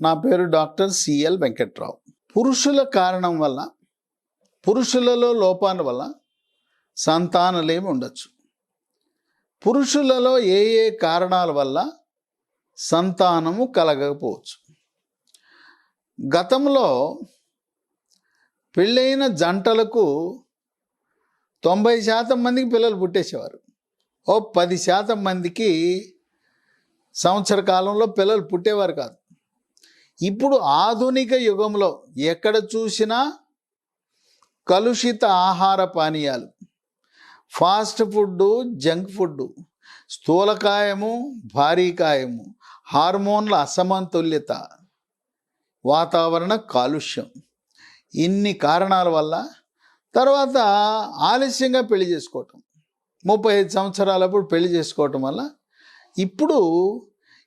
నా పేరు doctor CL Venkatrao. పురుషుల కారణం వల్ల పురుషులలో లోపాల వల్ల సంతానలేమి ఉండొచ్చు? పురుషులలో ఏ ఏ కారణాల వల్ల సంతానము కలగకపోవచ్చు? గతంలో పెళ్ళైన జంటలకు తొంభై శాతం మందికి పిల్లలు పుట్టేసేవారు. ఓ పది శాతం మందికి సంవత్సర కాలంలో పిల్లలు పుట్టేవారు కాదు. ఇప్పుడు ఆధునిక యుగంలో ఎక్కడ చూసినా కలుషిత ఆహార పానీయాలు. ఫాస్ట్ ఫుడ్ జంక్ ఫుడ్ స్థూలకాయము భారీకాయము హార్మోన్ల అసమతుల్యత. వాతావరణ కాలుష్యం. ఇన్ని కారణాల వల్ల తర్వాత ఆలస్యంగా పెళ్ళి చేసుకోవటం. ముప్పై ఐదు సంవత్సరాలప్పుడు పెళ్ళి చేసుకోవటం వల్ల ఇప్పుడు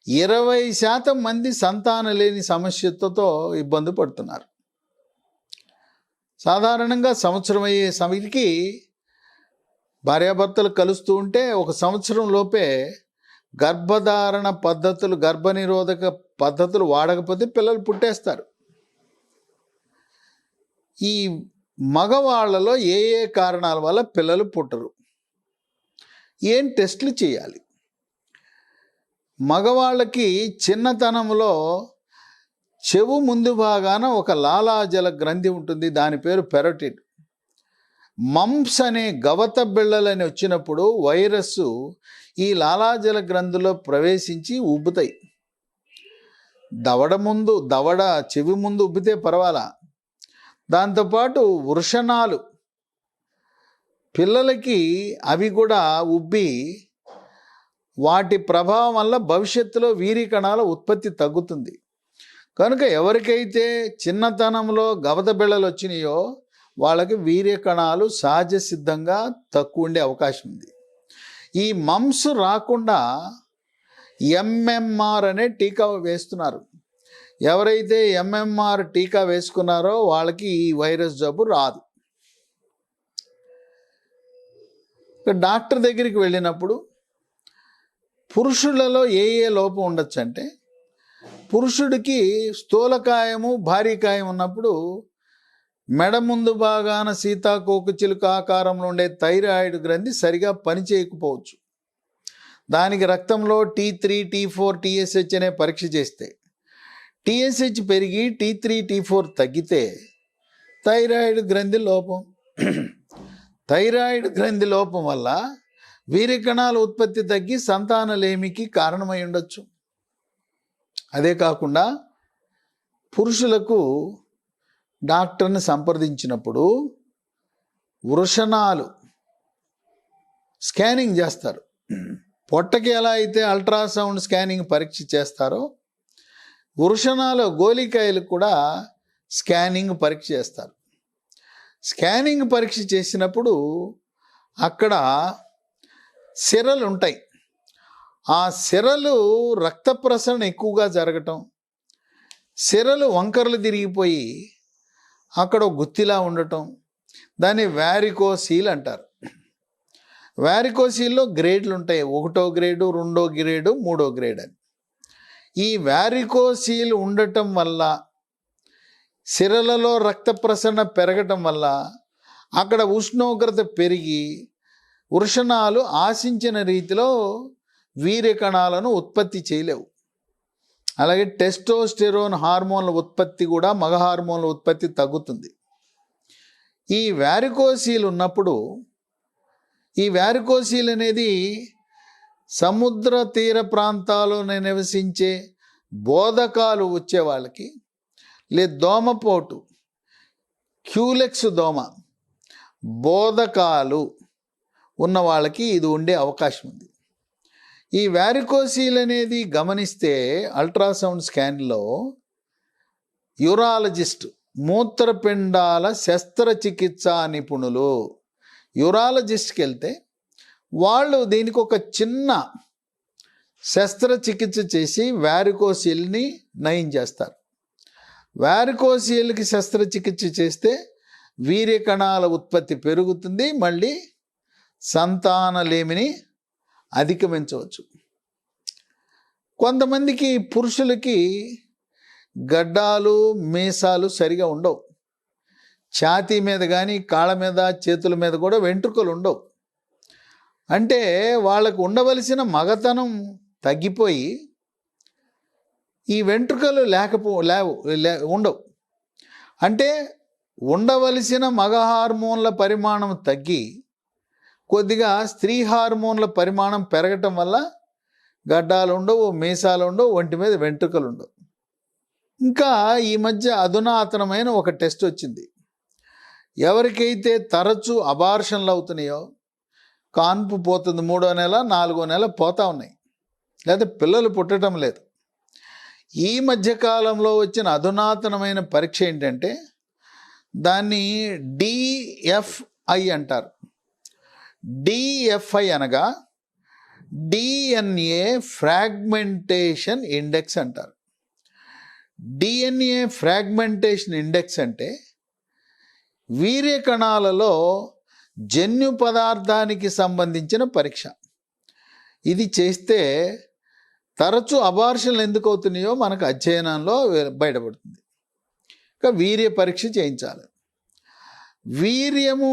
ఇరవై శాతం మంది సంతానం లేని సమస్యతో ఇబ్బంది పడుతున్నారు. సాధారణంగా సంవత్సరం అయ్యే సమయకి భార్యాభర్తలు కలుస్తూ ఉంటే ఒక సంవత్సరం లోపే గర్భధారణ పద్ధతులు గర్భనిరోధక పద్ధతులు వాడకపోతే పిల్లలు పుట్టేస్తారు. ఈ మగవాళ్ళలో ఏ ఏ కారణాల వల్ల పిల్లలు పుట్టరు? ఏం టెస్టులు చేయాలి? మగవాళ్ళకి చిన్నతనంలో చెవు ముందు భాగాన ఒక లాలాజల గ్రంథి ఉంటుంది. దాని పేరు పెరటిడ్ మంప్స్ అనే గవత బిళ్ళలని వచ్చినప్పుడు వైరస్ ఈ లాలాజల గ్రంథిలో ప్రవేశించి ఉబ్బుతాయి. దవడ ముందు దవడ చెవి ముందు ఉబ్బితే పర్వాలా? దాంతోపాటు వృషణాలు. పిల్లలకి అవి కూడా ఉబ్బి వాటి ప్రభావం వల్ల భవిష్యత్తులో వీరి కణాల ఉత్పత్తి తగ్గుతుంది. కనుక ఎవరికైతే చిన్నతనంలో గవత బిళ్ళలు వచ్చినాయో వాళ్ళకి వీర్య కణాలు సహజ సిద్ధంగా తక్కువ ఉండే అవకాశం ఉంది. ఈ మమ్స్ రాకుండా ఎంఎంఆర్ అనే టీకా వేస్తున్నారు. ఎవరైతే ఎంఎంఆర్ టీకా వేసుకున్నారో వాళ్ళకి ఈ వైరస్ జబ్బు రాదు. డాక్టర్ దగ్గరికి వెళ్ళినప్పుడు పురుషులలో ఏ ఏ లోపం ఉండొచ్చు అంటే పురుషుడికి స్థూలకాయము భారీకాయం ఉన్నప్పుడు మెడ ముందు భాగాన సీతాకోక చిలుక ఆకారంలో ఉండే థైరాయిడ్ గ్రంథి సరిగా పనిచేయకపోవచ్చు దానికి రక్తంలో T three T four TSH అనే పరీక్ష చేస్తే టీఎస్హెచ్ పెరిగి టీ త్రీ టీ ఫోర్ తగ్గితే థైరాయిడ్ గ్రంథి లోపం. థైరాయిడ్ గ్రంథి లోపం వల్ల వీరి కణాల ఉత్పత్తి తగ్గి సంతానలేమికి కారణమై ఉండొచ్చు. అదే కాకుండా పురుషులకు డాక్టర్ని సంప్రదించినప్పుడు వృషణాలు స్కానింగ్ చేస్తారు. పొట్టకి ఎలా అయితే అల్ట్రాసౌండ్ స్కానింగ్ పరీక్ష చేస్తారో వృషణాల గోలికాయలు కూడా స్కానింగ్ పరీక్ష చేస్తారు. స్కానింగ్ పరీక్ష చేసినప్పుడు అక్కడ సిరలు ఉంటాయి ఆ సిరలు రక్త ప్రసరణ ఎక్కువగా జరగటం సిరలు వంకరలు తిరిగిపోయి అక్కడ గుత్తిలా ఉండటం దాన్ని వ్యారికోసీల్ అంటారు. వ్యారికోసీల్లో గ్రేడ్లు ఉంటాయి ఒకటో గ్రేడు రెండో గ్రేడు మూడో గ్రేడ్ అని. ఈ వ్యారికోసీల్ ఉండటం వల్ల సిరలలో రక్త ప్రసరణ పెరగటం వల్ల అక్కడ ఉష్ణోగ్రత పెరిగి వృషణాలు ఆశించిన రీతిలో వీర్యకణాలను ఉత్పత్తి చేయలేవు. అలాగే టెస్టోస్టెరోన్ హార్మోన్ల ఉత్పత్తి కూడా మగ హార్మోన్ల ఉత్పత్తి తగ్గుతుంది. ఈ వ్యారికోసీలు ఉన్నప్పుడు ఈ వ్యారికోసీలు అనేది సముద్ర తీర ప్రాంతాల్లో నివసించే బోధకాలు వచ్చే వాళ్ళకి లే దోమపోటు క్యూలెక్స్ దోమ బోధకాలు. ఉన్న వాళ్ళకి ఇది ఉండే అవకాశం ఉంది ఈ వ్యారికోసీల్ అనేది గమనిస్తే అల్ట్రాసౌండ్ స్కాన్లో యూరాలజిస్ట్ మూత్రపిండాల శస్త్రచికిత్సా నిపుణులు యూరాలజిస్ట్కి వెళ్తే వాళ్ళు దీనికి ఒక చిన్న శస్త్రచికిత్స చేసి వ్యారికోసీల్ని నయం చేస్తారు. వ్యారికోసీల్కి శస్త్రచికిత్స చేస్తే వీర్యకణాల ఉత్పత్తి పెరుగుతుంది మళ్ళీ సంతానలేమిని అధిగమించవచ్చు. కొంతమందికి పురుషులకి గడ్డాలు మీసాలు సరిగా ఉండవు. ఛాతీ మీద కానీ కాళ్ళ మీద చేతుల మీద కూడా వెంట్రుకలు ఉండవు. అంటే వాళ్ళకు ఉండవలసిన మగతనం తగ్గిపోయి ఈ వెంట్రుకలు లేకపో లేవు లే- ఉండవు. అంటే ఉండవలసిన మగ హార్మోన్ల పరిమాణం తగ్గి కొద్దిగా స్త్రీ హార్మోన్ల పరిమాణం పెరగటం వల్ల గడ్డాలు ఉండవు మీసాలు ఉండవు ఒంటి మీద వెంట్రుకలు ఉండవు ఇంకా ఈ మధ్య అధునాతనమైన ఒక టెస్ట్ వచ్చింది. ఎవరికైతే తరచూ అబార్షన్లు అవుతున్నాయో కాన్పు పోతుంది మూడో నెల నాలుగో నెల పోతా ఉన్నాయి. లేదా పిల్లలు పుట్టడం లేదు. ఈ మధ్య కాలంలో వచ్చిన అధునాతనమైన పరీక్ష ఏంటంటే దాన్ని డిఎఫ్ఐ అంటారు. డిఎఫ్ఐ అనగా డిఎన్ఏ ఫ్రాగ్మెంటేషన్ ఇండెక్స్ అంటారు. డిఎన్ఏ ఫ్రాగ్మెంటేషన్ ఇండెక్స్ అంటే వీర్య కణాలలో జన్యు పదార్థానికి సంబంధించిన పరీక్ష. ఇది చేస్తే తరచూ అబార్షన్లు ఎందుకు అవుతున్నాయో మనకు అధ్యయనంలో బయటపడుతుంది. ఇంకా వీర్య పరీక్ష చేయించాలి. వీర్యము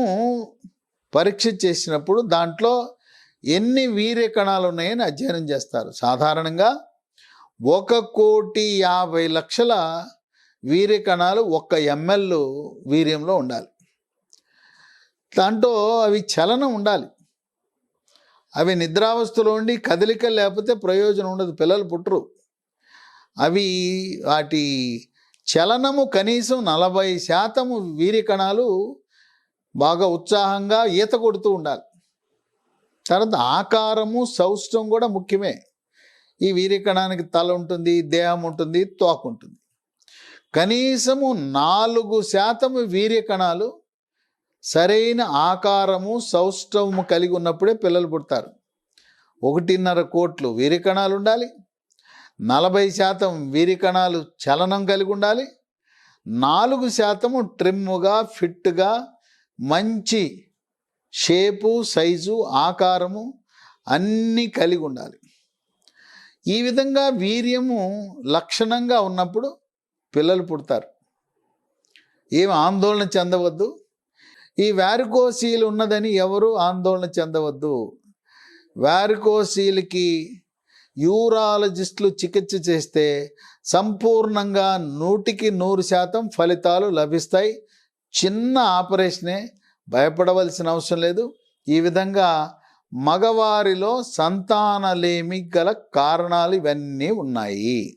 పరీక్ష చేసినప్పుడు దాంట్లో ఎన్ని వీర్య కణాలు ఉన్నాయని అధ్యయనం చేస్తారు. సాధారణంగా ఒక కోటి యాభై లక్షల వీర్య కణాలు ఒక్క ఎంఎల్ వీర్యంలో ఉండాలి. దాంట్లో అవి చలనం ఉండాలి. అవి నిద్రావస్థలో ఉండి కదలిక లేకపోతే ప్రయోజనం ఉండదు. పిల్లలు పుట్టరు. అవి వాటి చలనము కనీసం నలభై శాతము వీర్య కణాలు బాగా ఉత్సాహంగా ఈత కొడుతూ ఉండాలి. తర్వాత ఆకారము సౌష్టం కూడా ముఖ్యమే. ఈ వీరికణానికి తల ఉంటుంది దేహం ఉంటుంది తోక ఉంటుంది. కనీసము నాలుగు శాతము వీర్యకణాలు సరైన ఆకారము సౌష్టము కలిగి ఉన్నప్పుడే పిల్లలు పుడతారు. ఒకటిన్నర కోట్లు వీరికణాలు ఉండాలి. నలభై శాతం వీరికణాలు చలనం కలిగి ఉండాలి. నాలుగు శాతము ట్రిమ్ముగా ఫిట్గా మంచి షేపు సైజు ఆకారము అన్నీ కలిగి ఉండాలి. ఈ విధంగా వీర్యము లక్షణంగా ఉన్నప్పుడు పిల్లలు పుడతారు. ఏం ఆందోళన చెందవద్దు. ఈ వ్యారికోసీల్ ఉన్నదని ఎవరు ఆందోళన చెందవద్దు. వ్యారికోసీల్కి యూరాలజిస్టులు చికిత్స చేస్తే సంపూర్ణంగా నూటికి నూరు శాతం ఫలితాలు లభిస్తాయి. చిన్న ఆపరేషనే భయపడవలసిన అవసరం లేదు. ఈ విధంగా మగవారిలో సంతానలేమి గల కారణాలు ఇవన్నీ ఉన్నాయి.